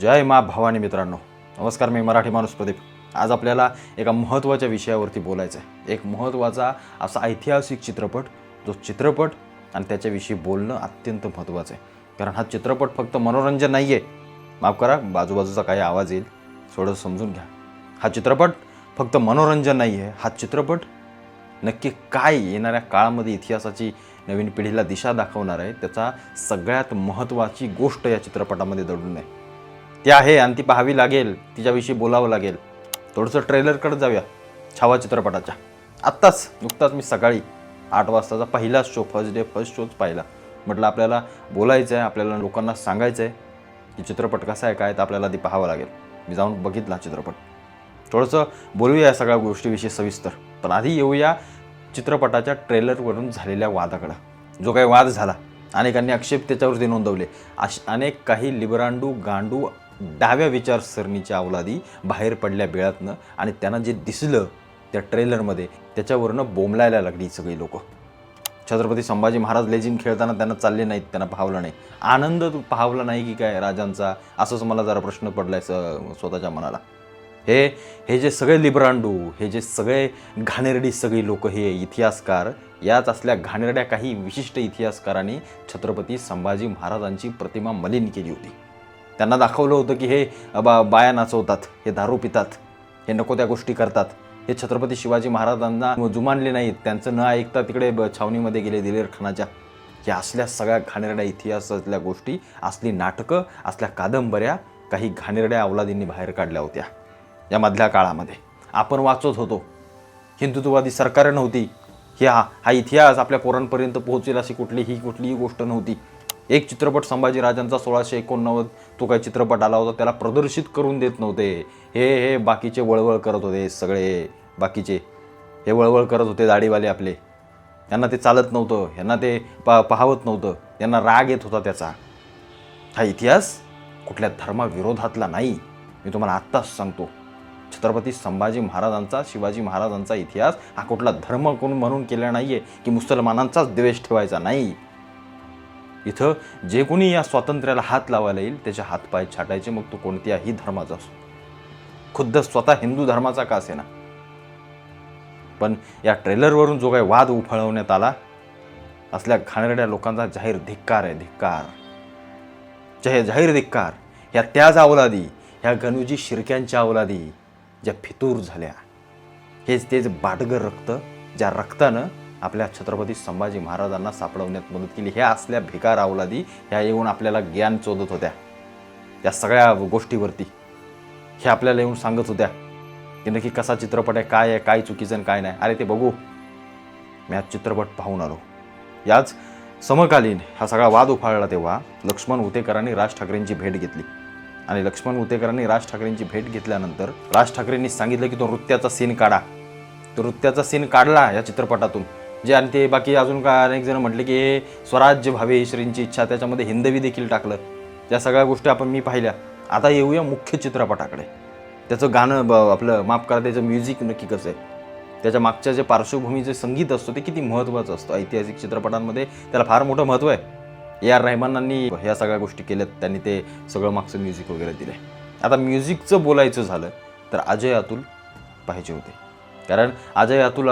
जय मा भवानी मित्रांनो. नमस्कार मी मराठी माणूस प्रदीप. आज आपल्याला एका महत्त्वाच्या विषयावरती बोलायचं आहे एक महत्त्वाचा असा ऐतिहासिक चित्रपट जो चित्रपट आणि त्याच्याविषयी बोलणं अत्यंत महत्त्वाचं आहे. कारण हा चित्रपट फक्त मनोरंजन नाही आहे माफ करा बाजूबाजूचा काही आवाज येईल. थोडं समजून घ्या. हा चित्रपट फक्त मनोरंजन नाही आहे हा चित्रपट नक्की काय येणाऱ्या काळामध्ये इतिहासाची नवीन पिढीला दिशा दाखवणार आहे त्याचा सगळ्यात महत्त्वाची गोष्ट या चित्रपटामध्ये दडून आहे. ती आहे आणि ती पाहावी लागेल तिच्याविषयी बोलावं लागेल. थोडंसं ट्रेलरकडे जाऊया छावा चित्रपटाच्या. आत्ताच नुकताच मी सकाळी आठ वाजताचा पहिलाच शो फर्स्ट डे फर्स्ट शोच पाहिला. म्हटलं आपल्याला बोलायचं आहे आपल्याला लोकांना सांगायचं आहे की चित्रपट कसा आहे काय तर आपल्याला ती पाहावं लागेल. मी जाऊन बघितला चित्रपट. थोडंसं बोलूया या सगळ्या गोष्टीविषयी सविस्तर पण आधी येऊया चित्रपटाच्या ट्रेलरवरून झालेल्या वादाकडं. जो काही वाद झाला अनेकांनी आक्षेप त्याच्यावरती नोंदवले. अश अनेक काही लिबरांडू गांडू डाव्या विचारसरणीच्या अवलादी बाहेर पडल्या बेळातनं आणि त्यांना जे दिसलं त्या ट्रेलरमध्ये त्याच्यावरनं बोंबलायला लागली सगळी लोकं. छत्रपती संभाजी महाराज लेझिम खेळताना त्यांना चालले नाहीत त्यांना पाहावलं नाही. आनंद पाहावला नाही की काय राजांचा? असंच मला जरा प्रश्न पडलाय स- स्वतःच्या मनाला. हे हे जे सगळे लिब्रांडू हे जे सगळे घाणेरडी सगळी लोक हे इतिहासकार याच असल्या घाणेरड्या काही विशिष्ट इतिहासकारांनी छत्रपती संभाजी महाराजांची प्रतिमा मलिन केली होती. त्यांना दाखवलं होतं की हे बा बाया नाचवतात हे दारू पितात हे नको त्या गोष्टी करतात. हे छत्रपती शिवाजी महाराजांना जुमानले नाहीत. त्यांचं न ऐकता तिकडे ब- छावणीमध्ये गेले दिलेर खानाच्या. या असल्या सगळ्या घाणेरड्या इतिहासातल्या गोष्टी असली नाटकं असल्या कादंबऱ्या काही घाणेरड्या अवलादींनी बाहेर काढल्या होत्या. या मधल्या काळामध्ये. आपण वाचत होतो. हिंदुत्ववादी सरकार नव्हती. ह्या हा हा इतिहास आपल्या पोरांपर्यंत पोहोचेल अशी कुठलीही कुठलीही गोष्ट नव्हती. एक चित्रपट संभाजीराजांचा सोळाशे एकोणनव्वद तो काही चित्रपट आला होता त्याला प्रदर्शित करून देत नव्हते. हे हे बाकीचे वळवळ करत होते सगळे. बाकीचे हे वळवळ करत होते दाढीवाले आपले. यांना ते चालत नव्हतं यांना ते पा पाहावत नव्हतं. यांना राग येत होता त्याचा. हा इतिहास कुठल्या धर्माविरोधातला नाही. मी तुम्हाला आत्ताच सांगतो. छत्रपती संभाजी महाराजांचा शिवाजी महाराजांचा इतिहास हा कुठला धर्म कोण म्हणून केला नाही आहे की मुसलमानांचाच द्वेष ठेवायचा नाही. इथं जे कोणी या स्वातंत्र्याला हात लावायला येईल त्याचे हातपाय छाटायचे मग तो कोणत्याही धर्माचा असो. खुद्द स्वतः हिंदू धर्माचा का असेना? पण या ट्रेलरवरून जो काही वाद उफाळवण्यात आला असल्या घाणेरड्या लोकांचा जाहीर धिक्कार आहे धिक्कार. जय जाहीर धिक्कार. ह्या त्याच अवलादी ह्या गणूजी शिरक्यांच्या अवलादी ज्या फितूर झाल्या. हेच तेच बाटगर रक्त ज्या रक्तानं आपल्या छत्रपती संभाजी महाराजांना सापडवण्यात मदत केली. ह्या असल्या भिकार अवलादी ह्या येऊन आपल्याला ज्ञान चोदत होत्या. या सगळ्या गोष्टीवरती हे आपल्याला येऊन सांगत होत्या की नक्की कसा चित्रपट आहे काय आहे काय चुकीचं आणि काय नाही. अरे ते बघू. मी आज चित्रपट पाहून आलो. याच समकालीन हा सगळा वाद उफाळला तेव्हा लक्ष्मण उतेकरांनी राज ठाकरेंची भेट घेतली. आणि लक्ष्मण उतेकरांनी राज ठाकरेंची भेट घेतल्यानंतर राज ठाकरेंनी सांगितलं की तो नृत्याचा सीन काढा. तो नृत्याचा सीन काढला या चित्रपटातून. जे आणि ते बाकी अजून का अनेक जण म्हटले की हे स्वराज्य भावे श्रींची इच्छा त्याच्यामध्ये हिंदवी देखील टाकलं. या सगळ्या गोष्टी आपण मी पाहिल्या. आता येऊया मुख्य चित्रपटाकडे. त्याचं गाणं ब आपलं माफ करा त्याचं म्युझिक नक्की कसं आहे? त्याच्या मागच्या जे पार्श्वभूमीचे संगीत असतं ते किती महत्त्वाचं असतं? ऐतिहासिक चित्रपटांमध्ये त्याला फार मोठं महत्त्व आहे. ए आर रहमानांनी ह्या सगळ्या गोष्टी केल्यात त्यांनी ते सगळं मागचं म्युझिक वगैरे दिलं आहे आता म्युझिकचं बोलायचं झालं तर अजय अतुल पाहिजे होते. कारण अजय अतुल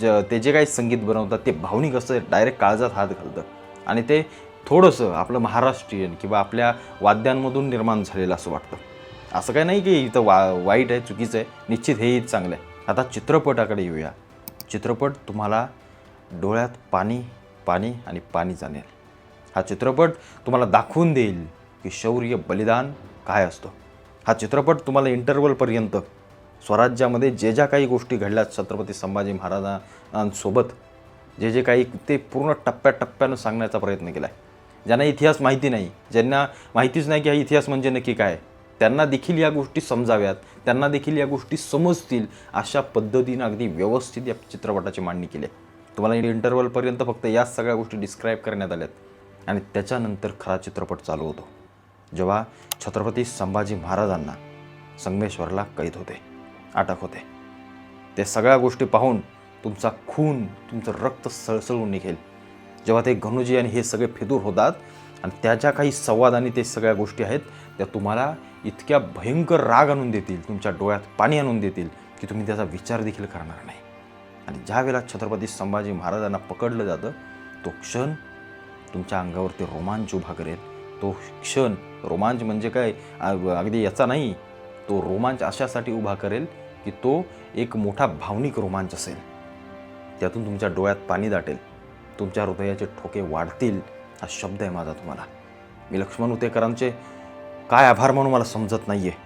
ज ते जे काही संगीत बनवतात ते भावनिक असतं डायरेक्ट काळजात हात घालतं. आणि ते थोडंसं आपलं महाराष्ट्रीयन किंवा आपल्या वाद्यांमधून निर्माण झालेलं असं वाटतं. असं काही नाही की इथं वा वाईट आहे चुकीचं आहे. निश्चित हेही चांगलं आहे. आता चित्रपटाकडे येऊया. चित्रपट तुम्हाला डोळ्यात पाणी पाणी आणि पाणी जाणेल. हा चित्रपट तुम्हाला दाखवून देईल की शौर्य बलिदान काय असतं. हा चित्रपट तुम्हाला इंटरवलपर्यंत स्वराज्यामध्ये जे ज्या काही गोष्टी घडल्या छत्रपती संभाजी महाराजांसोबत जे जे काही ते पूर्ण टप्प्याटप्प्यानं सांगण्याचा प्रयत्न केला आहे ज्यांना इतिहास माहिती नाही ज्यांना माहितीच नाही की हा इतिहास म्हणजे नक्की काय त्यांना देखील या गोष्टी समजाव्यात त्यांना देखील या गोष्टी समजतील अशा पद्धतीनं अगदी व्यवस्थित या चित्रपटाची मांडणी केली आहे. तुम्हाला इंटरवलपर्यंत फक्त याच सगळ्या गोष्टी डिस्क्राईब करण्यात आल्यात. आणि त्याच्यानंतर खरा चित्रपट चालू होतो जेव्हा छत्रपती संभाजी महाराजांना संगमेश्वरला कैद होते. अटक होते. ते सगळ्या गोष्टी पाहून तुमचा खून तुमचं रक्त सळसळून निघेल. जेव्हा ते घनुजी आणि हे सगळे फितूर होतात आणि त्याच्या काही संवाद आणि ते सगळ्या गोष्टी आहेत त्या तुम्हाला इतक्या भयंकर राग आणून देतील तुमच्या डोळ्यात पाणी आणून देतील की तुम्ही त्याचा विचार देखील करणार नाही. आणि ज्या वेळेला छत्रपती संभाजी महाराजांना पकडलं जातं तो क्षण तुमच्या अंगावरती रोमांच उभा करेल. तो क्षण रोमांच म्हणजे काय? अगदी याचा नाही तो रोमांच अशासाठी उभा करेल की तो एक मोठा भावनिक रोमांच असेल. त्यातून तुमच्या डोळ्यात पाणी दाटेल. तुमच्या हृदयाचे ठोके वाढतील हा शब्द आहे माझा तुम्हाला. मी लक्ष्मण उतेकरांचे काय आभार म्हणून मला समजत नाही आहे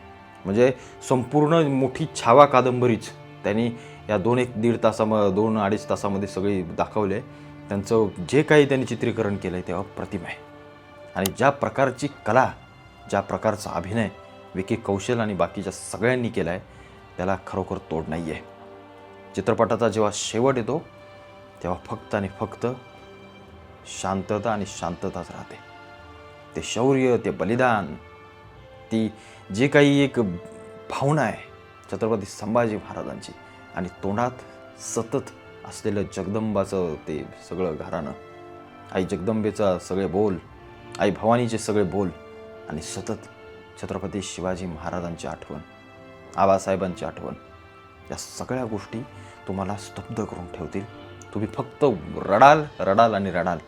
म्हणजे संपूर्ण मोठी छावा कादंबरीच. त्यांनी या दोन एक दीड तासाम दोन अडीच तासामध्ये सगळी दाखवले. त्यांचं जे काही त्यांनी चित्रीकरण केलं आहे ते अप्रतिम आहे. आणि ज्या प्रकारची कला ज्या प्रकारचा अभिनय विकी कौशल आणि बाकीच्या सगळ्यांनी केला आहे त्याला खरोखर तोड नाही आहे चित्रपटाचा जेव्हा शेवट येतो तेव्हा फक्त आणि फक्त शांतता आणि शांतताच राहते. ते शौर्य ते बलिदान ती जे काही एक भावना आहे छत्रपती संभाजी महाराजांची आणि तोंडात सतत असलेलं जगदंबाचं ते सगळं घराणं आई जगदंबेचा सगळे बोल आई भवानीचे सगळे बोल आणि सतत छत्रपती शिवाजी महाराजांची आठवण. आबासाहेबांची आठवण. या सगळ्या गोष्टी तुम्हाला स्तब्ध करून ठेवतील. तुम्ही फक्त रडाल रडाल आणि रडाल.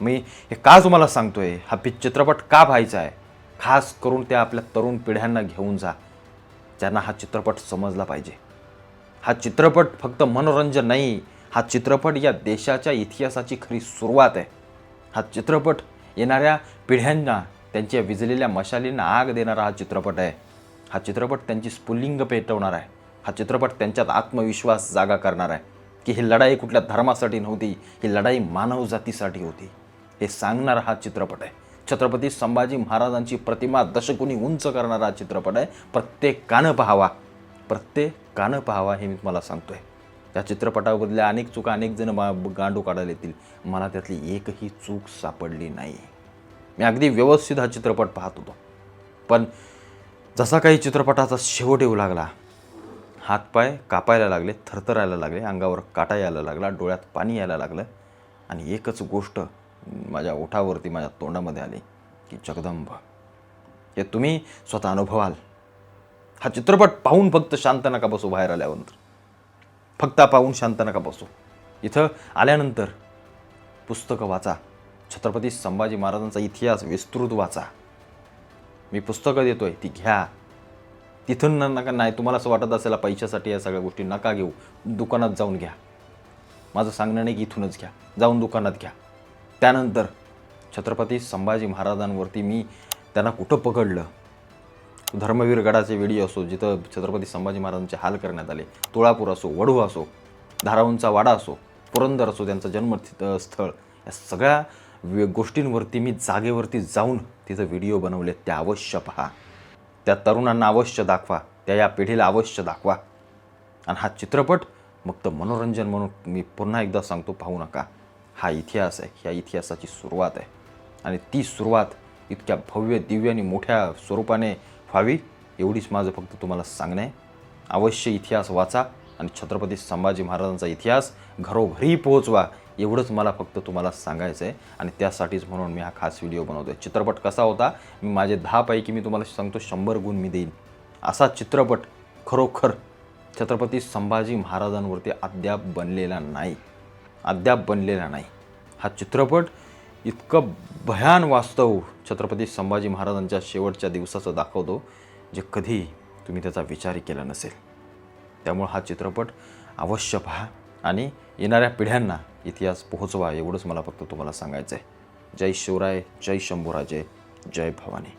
मी हे का तुम्हाला सांगतोय? हा पि चित्रपट का पाहायचा आहे? खास करून त्या आपल्या तरुण पिढ्यांना घेऊन जा. ज्यांना हा चित्रपट समजला पाहिजे. हा चित्रपट फक्त मनोरंजन नाही हा चित्रपट या देशाच्या इतिहासाची खरी सुरुवात आहे. हा चित्रपट येणाऱ्या पिढ्यांना त्यांच्या विजलेल्या मशालींना आग देणारा हा चित्रपट आहे. हा चित्रपट त्यांची स्फुल्लिंग पेटवणार आहे. हा चित्रपट त्यांच्यात आत्मविश्वास जागा करणार आहे. की ही लढाई कुठल्या धर्मासाठी नव्हती ही लढाई मानवजातीसाठी होती. हे सांगणारा हा चित्रपट आहे. छत्रपती संभाजी महाराजांची प्रतिमा दशकुनी उंच करणारा हा चित्रपट आहे. प्रत्येकानं पाहावा. प्रत्येकानं पाहावा हे मी तुम्हाला सांगतोय. या चित्रपटाबद्दल्या अनेक चुका अनेक जण मा गांडू काढायला येतील. मला त्यातली एकही चूक सापडली नाही. मी अगदी व्यवस्थित हा चित्रपट पाहत होतो. पण जसा काही चित्रपटाचा शेवट येऊ लागला हातपाय कापायला लागले थरथरायला लागले अंगावर काटा यायला लागला डोळ्यात पाणी यायला लागलं आणि एकच गोष्ट माझ्या ओठावरती माझ्या तोंडामध्ये आली की जगदंब. हे तुम्ही स्वतः अनुभवाल. हा चित्रपट पाहून फक्त शांत नका बसू बाहेर आल्यानंतर. फक्त पाहून शांत नका बसू. इथं आल्यानंतर पुस्तकं वाचा. छत्रपती संभाजी महाराजांचा इतिहास विस्तृत वाचा. मी पुस्तकं देतो आहे ती घ्या. तिथून न- नका नाही तुम्हाला असं वाटत असेल पैशासाठी या सगळ्या गोष्टी नका घेऊ. दुकानात जाऊन घ्या. माझं सांगणं नाही की इथूनच घ्या. जाऊन दुकानात घ्या. त्यानंतर छत्रपती संभाजी महाराजांवरती मी त्यांना कुठं पकडलं? धर्मवीर गडाचे व्हिडिओ असो जिथं छत्रपती संभाजी महाराजांचे हाल करण्यात आले. तुळापूर असो वडू असो धाराऊंचा वाडा असो पुरंदर असो त्यांचं जन्म स्थळ. या सगळ्या गोष्टींवरती मी जागेवरती जाऊन तिथं व्हिडिओ बनवले त्या अवश्य पहा. त्या तरुणांना अवश्य दाखवा त्या या पिढीला अवश्य दाखवा. आणि हा चित्रपट मग तर मनोरंजन म्हणून मी पुन्हा एकदा सांगतो पाहू नका. हा इतिहास आहे ह्या इतिहासाची सुरुवात आहे. आणि ती सुरुवात इतक्या भव्य दिव्य आणि मोठ्या स्वरूपाने व्हावी एवढीच माझं फक्त तुम्हाला सांगणं आहे. अवश्य इतिहास वाचा आणि छत्रपती संभाजी महाराजांचा इतिहास घरोघरी पोहोचवा. एवढंच मला फक्त तुम्हाला सांगायचं आहे. आणि त्यासाठीच म्हणून मी हा खास व्हिडिओ बनवतो आहे चित्रपट कसा होता? मी माझे दहापैकी मी तुम्हाला सांगतो शंभर गुण मी देईन. असा चित्रपट खरोखर छत्रपती संभाजी महाराजांवरती अद्याप बनलेला नाही. अद्याप बनलेला नाही. हा चित्रपट इतकं भयान वास्तव छत्रपती संभाजी महाराजांच्या शेवटच्या दिवसाचं दाखवतो जे कधी तुम्ही त्याचा विचारही केला नसेल. त्यामुळं हा चित्रपट अवश्य पहा आणि येणाऱ्या पिढ्यांना इतिहास पोहोचवा एवढंच मला फक्त तुम्हाला सांगायचं आहे जय शिवराय जय शंभूराजे जय भवानी.